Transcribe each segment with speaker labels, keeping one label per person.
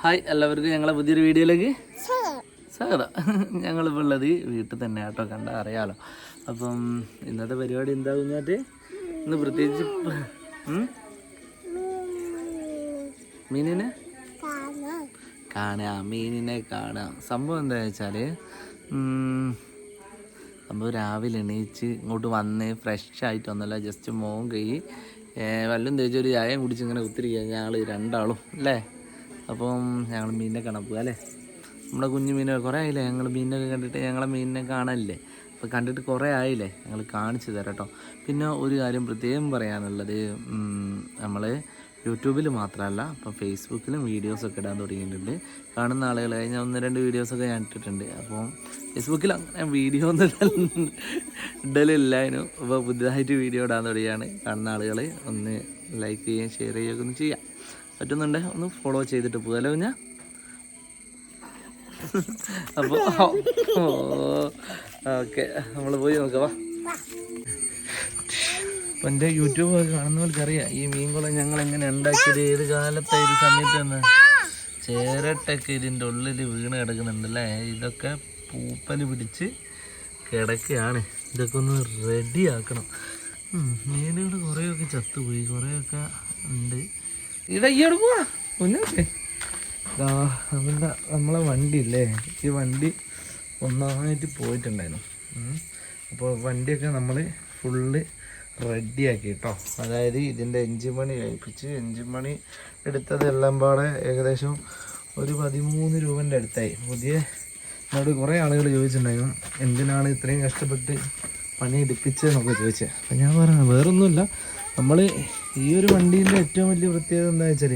Speaker 1: Hi എല്ലാവർക്കും ഞങ്ങളെ പുതിയൊരു വീഡിയോയിലേക്ക് സ്വാഗതം. ഞങ്ങളിപ്പോൾ ഉള്ളത് വീട്ടിൽ തന്നെ ആട്ടോ കണ്ട അറിയാലോ. അപ്പം ഇന്നത്തെ പരിപാടി എന്താ കുഞ്ഞാറ്റ് ഇന്ന് പ്രത്യേകിച്ച്? മീനിനെ? കാണാം മീനിനെ കാണാം. സംഭവം എന്താ വെച്ചാൽ സംഭവം രാവിലെ എണീച്ച് ഇങ്ങോട്ട് വന്ന് ഫ്രഷ് വന്നല്ല ജസ്റ്റ് മോൻ കൈ വല്ലതും തേച്ചൊരു ചായം കുടിച്ച് ഇങ്ങനെ കുത്തിരിക്കുക ഞങ്ങൾ രണ്ടാളും അല്ലേ? അപ്പം ഞങ്ങൾ മീനിനെ കാണാൻ പോകുക അല്ലേ? നമ്മുടെ കുഞ്ഞു മീനെ കുറേ ആയില്ലേ? ഞങ്ങൾ മീനൊക്കെ കണ്ടിട്ട് ഞങ്ങളെ മീനിനെ കാണാനില്ലേ? അപ്പോൾ കണ്ടിട്ട് കുറേ ആയില്ലേ? ഞങ്ങൾ കാണിച്ചു തരാം കേട്ടോ പിന്നെ ഒരു കാര്യം പ്രത്യേകം പറയാനുള്ളത് നമ്മൾ യൂട്യൂബിൽ മാത്രമല്ല ഇപ്പം ഫേസ്ബുക്കിലും വീഡിയോസൊക്കെ ഇടാൻ തുടങ്ങിയിട്ടുണ്ട്. കാണുന്ന ആളുകൾ കഴിഞ്ഞ ഒന്ന് രണ്ട് വീഡിയോസൊക്കെ ഞാൻ ഇട്ടിട്ടുണ്ട്. അപ്പോൾ ഫേസ്ബുക്കിൽ അങ്ങനെ വീഡിയോ ഒന്നും ഇടലില്ല അപ്പോൾ ഇപ്പോൾ പുതിയതായിട്ട് വീഡിയോ ഇടാൻ തുടങ്ങിയാണ്. കാണുന്ന ആളുകൾ ഒന്ന് ലൈക്ക് ചെയ്യുകയും ഷെയർ ചെയ്യുകയൊക്കെ ഒന്ന് ചെയ്യാം. പറ്റുന്നുണ്ട്? ഒന്ന് ഫോളോ ചെയ്തിട്ട് പോകാമല്ലോ ഞാൻ അപ്പോൾ ഓക്കെ. നമ്മൾ പോയി നോക്കാം അപ്പം എന്റെ കാണുന്നവർക്ക് അറിയാം ഈ മീൻകുളം ഞങ്ങൾ എങ്ങനെ ഉണ്ടാക്കിയത് ഏത് കാലത്തെ ഏത് സമയത്തെന്ന്. ചേരട്ടൊക്കെ ഇതിന്റെ ഉള്ളിൽ വീണ് കിടക്കുന്നുണ്ട് അല്ലേ? ഇതൊക്കെ പൂപ്പൽ പിടിച്ച് കിടക്കുകയാണ്. ഇതൊക്കെ ഒന്ന് റെഡിയാക്കണം മീനുകൾ കുറേയൊക്കെ ചത്തുപോയി കുറേയൊക്കെ ഉണ്ട്. നമ്മളെ വണ്ടി ഇല്ലേ ഈ വണ്ടി ഒന്നായിട്ട് പോയിട്ടുണ്ടായിരുന്നു. അപ്പോൾ വണ്ടിയൊക്കെ നമ്മൾ ഫുള്ള് റെഡിയാക്കി കേട്ടോ അതായത് ഇതിന്റെ എഞ്ചിൻ പണി കഴിപ്പിച്ച് എഞ്ചിൻ പണി എടുത്തതെല്ലാം പാടെ ഏകദേശം ഒരു പതിമൂന്ന് രൂപന്റെ അടുത്തായി. പുതിയ എന്നോട് കുറേ ആളുകൾ ചോദിച്ചിട്ടുണ്ടായിരുന്നു എന്തിനാണ് ഇത്രയും കഷ്ടപ്പെട്ട് പണി എടുപ്പിച്ചതെന്നൊക്കെ ചോദിച്ചത് അപ്പം ഞാൻ പറഞ്ഞു വേറൊന്നുമില്ല. നമ്മൾ ഈ ഒരു വണ്ടീന്റെ ഏറ്റവും വലിയ പ്രത്യേകത എന്താ വെച്ചാൽ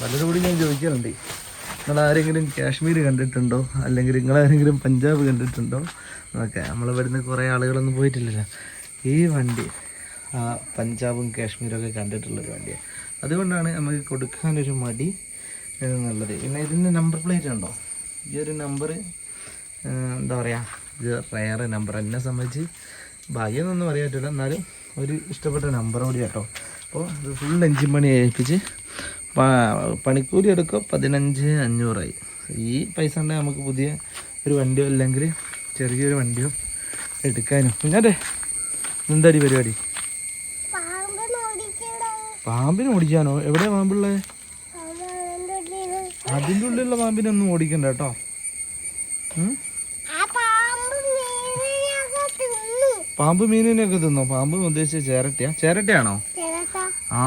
Speaker 1: പലരോടും ഞാൻ ചോദിക്കാറുണ്ട്. നിങ്ങൾ ആരെങ്കിലും കാശ്മീർ കണ്ടിട്ടുണ്ടോ? അല്ലെങ്കിൽ നിങ്ങൾ ആരെങ്കിലും പഞ്ചാബ് കണ്ടിട്ടുണ്ടോ? എന്നൊക്കെ. വരുന്ന കുറേ ആളുകളൊന്നും പോയിട്ടില്ലല്ലോ. ഈ വണ്ടി ആ പഞ്ചാബും കാശ്മീരൊക്കെ കണ്ടിട്ടുള്ളൊരു വണ്ടിയാണ് അതുകൊണ്ടാണ് നമുക്ക് കൊടുക്കാനൊരു മടി എന്നുള്ളത് പിന്നെ ഇതിന്റെ നമ്പർ പ്ലേറ്റ് ഉണ്ടോ? ഈ ഒരു നമ്പർ എന്താ പറയുക ഇത് റയർ നമ്പർ എന്നെ സംബന്ധിച്ച് ഭാഗ്യമൊന്നും പറയാൻ പറ്റില്ല എന്നാലും ഒരു ഇഷ്ടപ്പെട്ട നമ്പർ കൂടി കേട്ടോ. അപ്പോൾ ഇത് ഫുൾ എഞ്ചിൻ പണി ഏൽപ്പിച്ച് പണിക്കൂലി എടുക്കുക പതിനഞ്ച് അഞ്ഞൂറായി. ഈ പൈസ ഉണ്ടെങ്കിൽ നമുക്ക് പുതിയ ഒരു വണ്ടിയോ അല്ലെങ്കിൽ ചെറിയൊരു വണ്ടിയോ എടുക്കാനും. പിന്നെ എന്താടി പരിപാടി? പാമ്പിനെ ഓടിക്കാനോ? എവിടെയാ പാമ്പുള്ളേ? അതിന്റെ ഉള്ളിലുള്ള പാമ്പിനെ ഒന്നും ഓടിക്കണ്ട കേട്ടോ. പാമ്പ് മീനിനെയൊക്കെ തിന്നോ? പാമ്പ് ഉദ്ദേശിച്ച ചേരട്ടയാ? ചേരട്ടയാണോ? ആ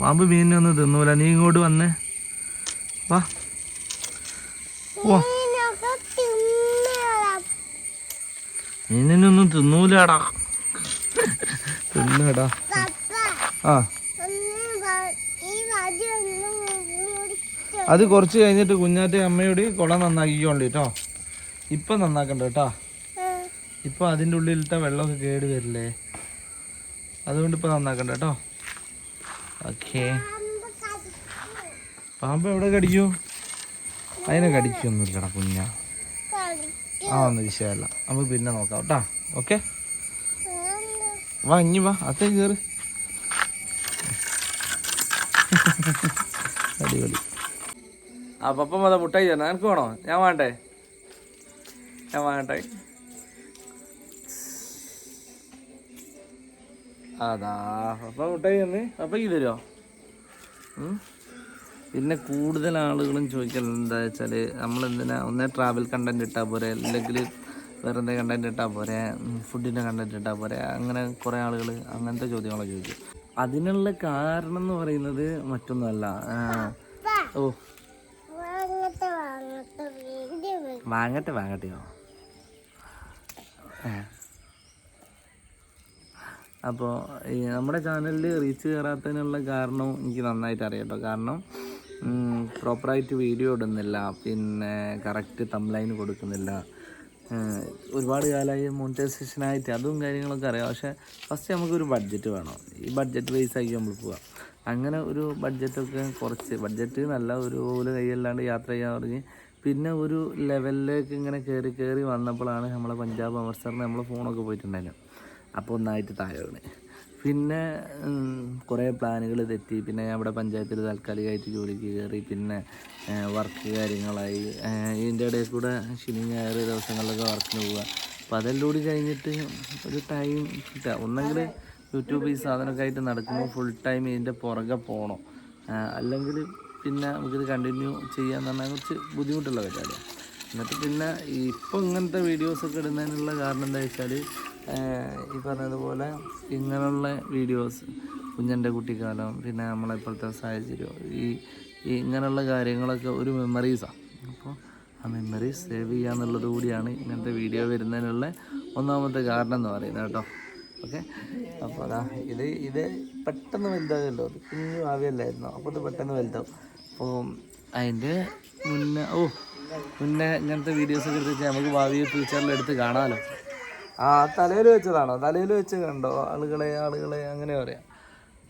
Speaker 1: പാമ്പ് മീനിനെ ഒന്നും തിന്നൂല നീ ഇങ്ങോട്ട് വന്നേ. വാ. വാ മീനിനൊന്നും തിന്നൂലടാ. തിന്നടാ. ആ. അത് കുറച്ച് കഴിഞ്ഞിട്ട് കുഞ്ഞാറ്റ അമ്മയോട് കുളം നന്നാക്കിക്കോണ്ടിട്ടോ ഇപ്പം നന്നാക്കണ്ട കേട്ടോ ഇപ്പം അതിന്റെ ഉള്ളിലിട്ട വെള്ളമൊക്കെ കേട് വരില്ലേ? അതുകൊണ്ട് ഇപ്പോൾ നന്നാക്കണ്ട കേട്ടോ. ഓക്കേ. പാമ്പ് എവിടെ കടിക്കൂ? അതിനെ കടിക്കൊന്നുമില്ലടാ കുഞ്ഞ. ആ ഒന്ന് വിഷയമല്ല നമുക്ക് പിന്നെ നോക്കാം കേട്ടോ. ഓക്കെ. വാ ഇനി വാ. അത്തേ കയറി അടിപൊളി. ആ പപ്പ മത മുട്ടായി തരണം. എനിക്ക് വേണോ? ഞാൻ വേണ്ടേ? ഞാൻ വേണ്ടേ. അതാ അപ്പം മുട്ടായി തന്നെ. ഈ തരുമോ പിന്നെ കൂടുതൽ ആളുകളും ചോദിക്കുന്നത് എന്താ വെച്ചാൽ നമ്മളെന്തിനാ ഒന്നേ ട്രാവൽ കണ്ടന്റ് ഇട്ടാൽ പോരെ അല്ലെങ്കിൽ വേറെ എന്തെങ്കിലും കണ്ടന്റ് ഇട്ടാൽ പോരെ ഫുഡിന്റെ കണ്ടന്റ് ഇട്ടാൽ പോരെ അങ്ങനെ കുറേ ആളുകൾ അങ്ങനത്തെ ചോദ്യങ്ങളൊക്കെ ചോദിക്കും. അതിനുള്ള കാരണം എന്ന് പറയുന്നത് മറ്റൊന്നുമല്ല. ഓ. വാങ്ങട്ടെ വാങ്ങട്ടെയോ? അപ്പോൾ നമ്മുടെ ചാനലിൽ റീച്ച് കയറാത്തതിനുള്ള കാരണം എനിക്ക് നന്നായിട്ട് അറിയാം കേട്ടോ കാരണം പ്രോപ്പറായിട്ട് വീഡിയോ ഇടുന്നില്ല. പിന്നെ കറക്റ്റ് തംലൈൻ കൊടുക്കുന്നില്ല. ഒരുപാട് കാലമായി മോണിറ്റൈസേഷനായിട്ട് അതും കാര്യങ്ങളൊക്കെ അറിയാം. പക്ഷേ ഫസ്റ്റ് നമുക്കൊരു ബഡ്ജറ്റ് വേണം. ഈ ബഡ്ജറ്റ് ബേസ് ആക്കി നമ്മൾ പോവാം. അങ്ങനെ ഒരു ബഡ്ജറ്റൊക്കെ കുറച്ച് ബഡ്ജറ്റ് നല്ല ഒരു പോലെ കൈയല്ലാണ്ട് യാത്ര ചെയ്യാൻ തുടങ്ങി. പിന്നെ ഒരു ലെവലിലേക്ക് ഇങ്ങനെ കയറി കയറി വന്നപ്പോഴാണ് നമ്മളെ പഞ്ചാബ് അമൃത്സറിന് നമ്മളെ ഫോണൊക്കെ പോയിട്ടുണ്ടായിരുന്നു അപ്പോൾ ഒന്നായിട്ട് താഴെ വീണ് പിന്നെ കുറേ പ്ലാനുകൾ തെറ്റി. പിന്നെ അവിടെ പഞ്ചായത്തിൽ താൽക്കാലികമായിട്ട് ജോലിക്ക് കയറി. പിന്നെ വർക്ക് കാര്യങ്ങളായി. ഇതിന്റെ ഇടയിൽ കൂടെ ശനി ഞായർ ദിവസങ്ങളിലൊക്കെ വർക്കിന് പോവുക. അപ്പോൾ അതെല്ലാം കൂടി കഴിഞ്ഞിട്ട് ഒരു ടൈം കിട്ടുക. ഒന്നെങ്കിൽ യൂട്യൂബ് ഈ സാധനമൊക്കെ ആയിട്ട് നടക്കുമ്പോൾ ഫുൾ ടൈം ഇതിന്റെ പുറകെ പോകണം. അല്ലെങ്കിൽ പിന്നെ നമുക്കിത് കണ്ടിന്യൂ ചെയ്യാന്ന് പറഞ്ഞാൽ കുറച്ച് ബുദ്ധിമുട്ടുള്ള പരിപാടിയാണ് എന്നിട്ട് പിന്നെ ഇപ്പോൾ ഇങ്ങനത്തെ വീഡിയോസൊക്കെ ഇടുന്നതിനുള്ള കാരണം എന്താ വെച്ചാൽ ഈ പറഞ്ഞതുപോലെ ഇങ്ങനെയുള്ള വീഡിയോസ് കുഞ്ഞന്റെ കുട്ടിക്കാലം പിന്നെ നമ്മളെ ഇപ്പോഴത്തെ സാഹചര്യം ഈ ഇങ്ങനെയുള്ള കാര്യങ്ങളൊക്കെ ഒരു മെമ്മറീസാണ് അപ്പോൾ ആ മെമ്മറീസ് സേവ് ചെയ്യുക എന്നുള്ളത് കൂടിയാണ് ഇങ്ങനത്തെ വീഡിയോ വരുന്നതിനുള്ള ഒന്നാമത്തെ കാരണം എന്ന് പറയുന്നത് കേട്ടോ. ഓക്കെ അപ്പോൾ അതാ ഇത് ഇത് പെട്ടെന്ന് വലുതാകുമല്ലോ അത് കുഞ്ഞു ആവിയല്ലായിരുന്നു? അപ്പോൾ ഇത് പെട്ടെന്ന് വലുതാവും. അപ്പോൾ അതിന്റെ മുന്നേ ഓ മുന്നേ ഇങ്ങനത്തെ വീഡിയോസൊക്കെ എടുത്ത് നമുക്ക് ഭാവി ഫ്യൂച്ചറിൽ എടുത്ത് കാണാമല്ലോ. ആ തലയിൽ വെച്ചതാണോ? തലയിൽ വെച്ച് കണ്ടോ? ആളുകളെ ആളുകളെ അങ്ങനെ പറയാം.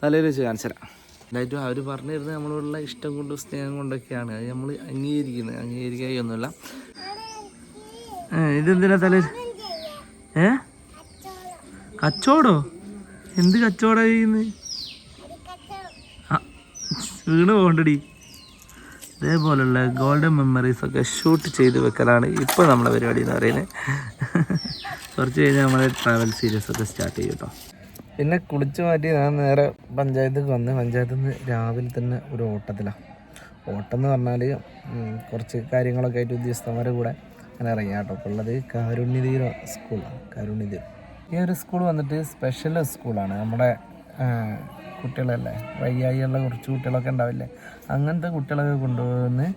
Speaker 1: തലയിൽ വെച്ച് കാണിച്ചരാം എന്തായിട്ടും അവർ പറഞ്ഞു തരുന്നത് നമ്മളോടുള്ള ഇഷ്ടം കൊണ്ടും സ്നേഹം കൊണ്ടൊക്കെയാണ്. അത് നമ്മൾ അംഗീകരിക്കുന്നത്. അംഗീകരിക്കുകയൊന്നുമില്ല ഇതെന്തിനാ തലയിൽ? ഏ? കച്ചോടോ എന്ത് കച്ചവട ചെയ്യുന്നത് വീണ് പോകണ്ടടി. ഇതേപോലുള്ള ഗോൾഡൻ മെമ്മറീസ് ഒക്കെ ഷൂട്ട് ചെയ്ത് വെക്കലാണ് ഇപ്പോൾ നമ്മളെ പരിപാടി എന്ന് പറയുന്നത്. കുറച്ച് കഴിഞ്ഞ് നമ്മൾ ട്രാവൽ സീരീസ് ഒക്കെ സ്റ്റാർട്ട് ചെയ്യും കേട്ടോ പിന്നെ കുളിച്ച് മാറ്റി ഞാൻ നേരെ പഞ്ചായത്തേക്ക് വന്ന് പഞ്ചായത്തിൽ നിന്ന് രാവിലെ തന്നെ ഒരു ഓട്ടത്തിലാണ് ഓട്ടം എന്ന് പറഞ്ഞാൽ കുറച്ച് കാര്യങ്ങളൊക്കെ ആയിട്ട് ഉദ്യോഗസ്ഥന്മാരെ കൂടെ അങ്ങനെ ഇറങ്ങി കേട്ടോ അപ്പോൾ ഉള്ളത് കാരുണ്യതീര സ്കൂളാണ് കാരുണ്യതീര. ഈ ഒരു സ്കൂൾ വന്നിട്ട് സ്പെഷ്യൽ സ്കൂളാണ്. നമ്മുടെ കുട്ടികളല്ലേ വയ്യായിയുള്ള കുറച്ച് കുട്ടികളൊക്കെ ഉണ്ടാവില്ലേ അങ്ങനത്തെ കുട്ടികളൊക്കെ കൊണ്ടുവന്ന്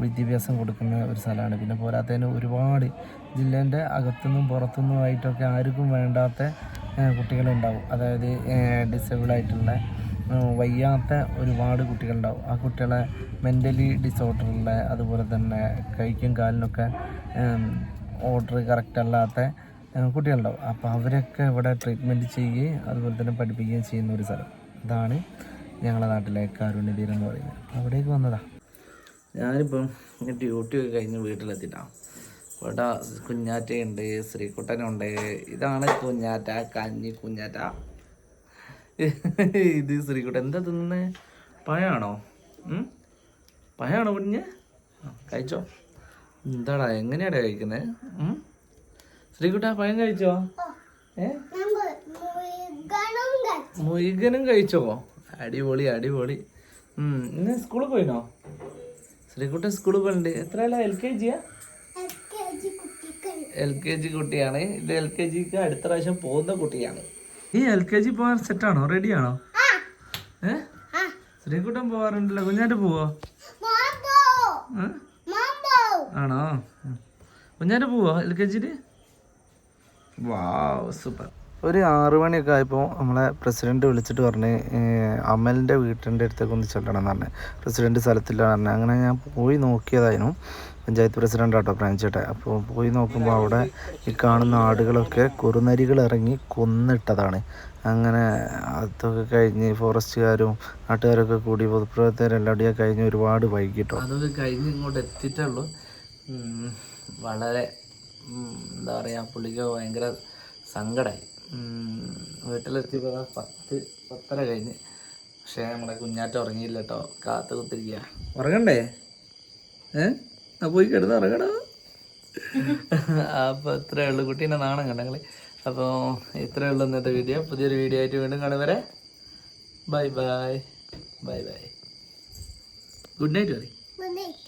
Speaker 1: വിദ്യാഭ്യാസം കൊടുക്കുന്ന ഒരു സ്ഥലമാണ്. പിന്നെ പോരാത്തതിന് ഒരുപാട് ജില്ലേന്റെ അകത്തുനിന്നും പുറത്തുനിന്നുമായിട്ടൊക്കെ ആർക്കും വേണ്ടാത്ത കുട്ടികളുണ്ടാവും. അതായത് ഡിസേബിളായിട്ടുള്ള വയ്യാത്ത ഒരുപാട് കുട്ടികളുണ്ടാവും. ആ കുട്ടികളെ മെന്റലി ഡിസോർഡറുള്ള അതുപോലെ തന്നെ കൈക്കും കാലിനൊക്കെ ഓർഡർ കറക്റ്റ് അല്ലാത്ത ഉം, കുട്ടികളുണ്ടാവും. അപ്പോൾ അവരൊക്കെ ഇവിടെ ട്രീറ്റ്മെന്റ് ചെയ്യുകയും അതുപോലെ തന്നെ പഠിപ്പിക്കുകയും ചെയ്യുന്ന ഒരു സ്ഥലം. ഇതാണ് ഞങ്ങളുടെ നാട്ടിലെ കാരുണ്യതീരം എന്ന് പറയുന്നത്. അവിടേക്ക് വന്നതാ. ഞാനിപ്പം ഡ്യൂട്ടി ഒക്കെ കഴിഞ്ഞ് വീട്ടിലെത്തിയിട്ടാണ് ഇവിടെ കുഞ്ഞാറ്റയുണ്ട് ശ്രീകുട്ടനുണ്ട് ഇതാണ് കുഞ്ഞാറ്റ കഞ്ഞി കുഞ്ഞാറ്റ. ഇത് ശ്രീകുട്ടൻ. എന്താ തിന്നുന്നത് പഴമാണോ? പഴയാണോ പഴമാണോ കുഞ്ഞ്? കഴിച്ചോ. എന്താടാ എങ്ങനെയാടാ കഴിക്കുന്നത് ശ്രീകുട്ട പഴം കഴിച്ചോ? ഏ? മുരുകനും കഴിച്ചോ. അടിപൊളി അടിപൊളി. ഉം, ഇന്ന് സ്കൂളിൽ പോയിനോ ശ്രീകുട്ടൻ സ്കൂളിൽ പോയിട്ടുണ്ട്. എത്ര എൽ കെ ജിയാ എൽ കെ ജി കുട്ടിയാണ്. ഇത് എൽ കെ ജിക്ക് അടുത്ത പ്രാവശ്യം പോകുന്ന കുട്ടിയാണ്. ഈ എൽ കെ ജി പോകാൻ സെറ്റാണോ റെഡിയാണോ ഏ? ശ്രീകുട്ടൻ പോവാറുണ്ടല്ലോ കുഞ്ഞാറ്റ് പോവോ? ആണോ? കുഞ്ഞാട്ട് കുഞ്ഞാറ്റ് പോവോ എൽ കെ ജിയിൽ വാ സൂപ്പർ ഒരു ആറു മണിയൊക്കെ ആയപ്പോൾ നമ്മളെ പ്രസിഡന്റ് വിളിച്ചിട്ട് പറഞ്ഞ് അമലിന്റെ വീട്ടിന്റെ അടുത്തേക്ക് ഒന്ന് ചെല്ലണം എന്ന് പറഞ്ഞ്. പ്രസിഡന്റ് സ്ഥലത്തില്ല പറഞ്ഞു. അങ്ങനെ ഞാൻ പോയി നോക്കിയതായിരുന്നു. പഞ്ചായത്ത് പ്രസിഡന്റ് ആട്ടോ പ്രാഞ്ചേട്ടെ അപ്പോൾ പോയി നോക്കുമ്പോൾ അവിടെ ഈ കാണുന്ന ആടുകളൊക്കെ കുറുനരികൾ ഇറങ്ങി കൊന്നിട്ടതാണ്. അങ്ങനെ അതൊക്കെ കഴിഞ്ഞ് ഫോറസ്റ്റുകാരും നാട്ടുകാരൊക്കെ കൂടി പൊതുപ്രവർത്തകരും എല്ലാം കൂടി കഴിഞ്ഞ് ഒരുപാട് വൈകിട്ടോ. അതൊക്കെ കഴിഞ്ഞ് ഇങ്ങോട്ട് എത്തിയിട്ടുള്ളൂ. വളരെ എന്താ പറയുക പുള്ളിക്ക് ഭയങ്കര സങ്കടമായി വീട്ടിലെത്തിയപ്പോൾ പത്ത് പത്തര കഴിഞ്ഞ്. പക്ഷേ നമ്മുടെ കുഞ്ഞാറ്റം ഉറങ്ങിയില്ല കേട്ടോ. കാത്ത് കുത്തിരിക്കുക ഉറങ്ങണ്ടേ? ഏ? ആ പോയി കിടന്ന് ഉറങ്ങണോ അപ്പോൾ ഇത്രയേ ഉള്ളൂ. കുട്ടീനെ നാണം കണ്ടങ്ങൾ. അപ്പോൾ ഇത്രേ ഉള്ളൂ ഇന്നത്തെ വീഡിയോ. പുതിയൊരു വീഡിയോ ആയിട്ട് വീണ്ടും കാണും വരെ. Bye bye. Bye bye. Good night പറയും.